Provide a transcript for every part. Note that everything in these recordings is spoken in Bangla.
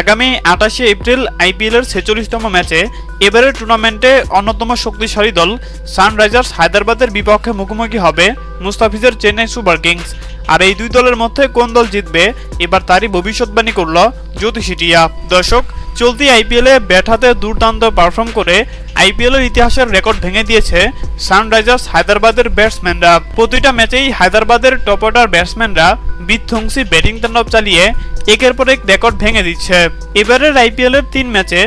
আগামী আটাশে এপ্রিল আইপিএলের ছেচল্লিশতম ম্যাচে এবারের টুর্নামেন্টে অন্যতম শক্তিশালী দল সানরাইজার্স হায়দ্রাবাদের বিপক্ষে মুখোমুখি হবে মুস্তাফিজের চেন্নাই সুপার কিংস। আর এই দুই দলের মধ্যে কোন দল জিতবে, এবার তারই ভবিষ্যৎবাণী করল জ্যোতিষী টিয়া। দর্শক, চলতি আইপিএলে ব্যাট দুর্দান্ত পারফর্ম করে আইপিএলের ইতিহাসের রেকর্ড ভেঙে দিয়েছে সানরাইজার্স হায়দ্রাবাদের ব্যাটসম্যানরা। প্রতিটা ম্যাচেই হায়দ্রাবাদের টপ অর্ডার ব্যাটসম্যানরা বিধ্বংসী ব্যাটিং তাণ্ডব চালিয়ে একের পর এক রেকর্ড ভেঙে দিচ্ছে। এবারের আইপিএল এর তিন ম্যাচে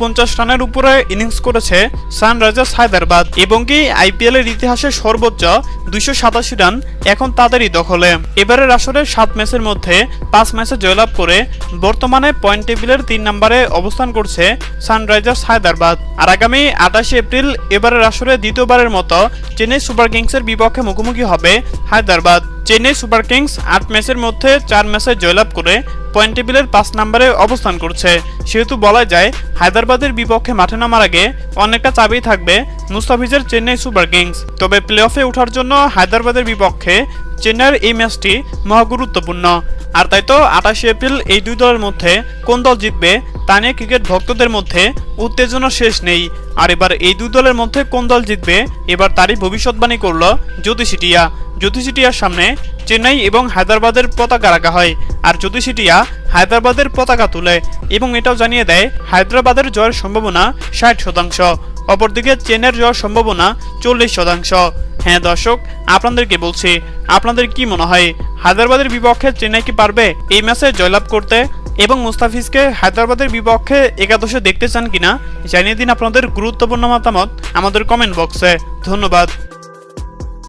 পঞ্চাশ রানের উপরে ইনিংস করেছে সানরাইজার্স হায়দ্রাবাদ এবং কি আইপিএল এর ইতিহাসে সর্বোচ্চ সাতাশি রান এখন তাদেরই দখলে। এবারের আসরের সাত ম্যাচের মধ্যে পাঁচ ম্যাচে জয়লাভ করে বর্তমানে পয়েন্ট টেবিলের তিন নম্বরে অবস্থান করছে সানরাইজার্স হায়দ্রাবাদ। আর আগামী আঠাশে এপ্রিল এবারের আসরে দ্বিতীয়বারের মতো চেন্নাই সুপার কিংসের বিপক্ষে মুখোমুখি হবে হায়দ্রাবাদ। চেন্নাই সুপার কিংস আট ম্যাচের মধ্যে চার ম্যাচে জয়লাভ করে পয়েন্ট টেবিলের পাঁচ নম্বরে অবস্থান করছে। সেহেতু বলা যায়, হায়দ্রাবাদের বিপক্ষে মাঠে নামার আগে অনেকটা চাবি থাকবে মুস্তাফিজের চেন্নাই সুপার কিংস। তবে প্লে অফে ওঠার জন্য হায়দ্রাবাদের বিপক্ষে চেন্নাইয়ের এই ম্যাচটি মহা গুরুত্বপূর্ণ। আর তাই তো আঠাশে এপ্রিল এই দুই দলের মধ্যে কোন দল জিতবে তা নিয়ে ক্রিকেট ভক্তদের মধ্যে উত্তেজনা শেষ নেই। আর এবার এই দুই দলের মধ্যে কোন দল জিতবে, এবার তারই ভবিষ্যৎবাণী করল জ্যোতিষিটিয়া জ্যোতিষিটিয়ার সামনে চেন্নাই এবং হায়দ্রাবাদের পতাকা রাখা হয় আর জ্যোতিষিটিয়া হায়দ্রাবাদের পতাকা তুলে এবং এটাও জানিয়ে দেয়, হায়দ্রাবাদের জয়ের সম্ভাবনা ষাট শতাংশ, অপরদিকে চেন্নাইয়ের জয়ের সম্ভাবনা চল্লিশ শতাংশ। হ্যাঁ দর্শক, আপনাদেরকে বলছি, আপনাদের কি মনে হয়, হায়দ্রাবাদের বিপক্ষে চেন্নাই কি পারবে? এই ম্যাচে জয়লাভ করতে এবং মুস্তাফিজকে হায়দ্রাবাদের বিপক্ষে একাদশে দেখতে চান কিনা, জানিয়ে দিন আপনাদের গুরুত্বপূর্ণ মতামত আমাদের কমেন্ট বক্সে ধন্যবাদ।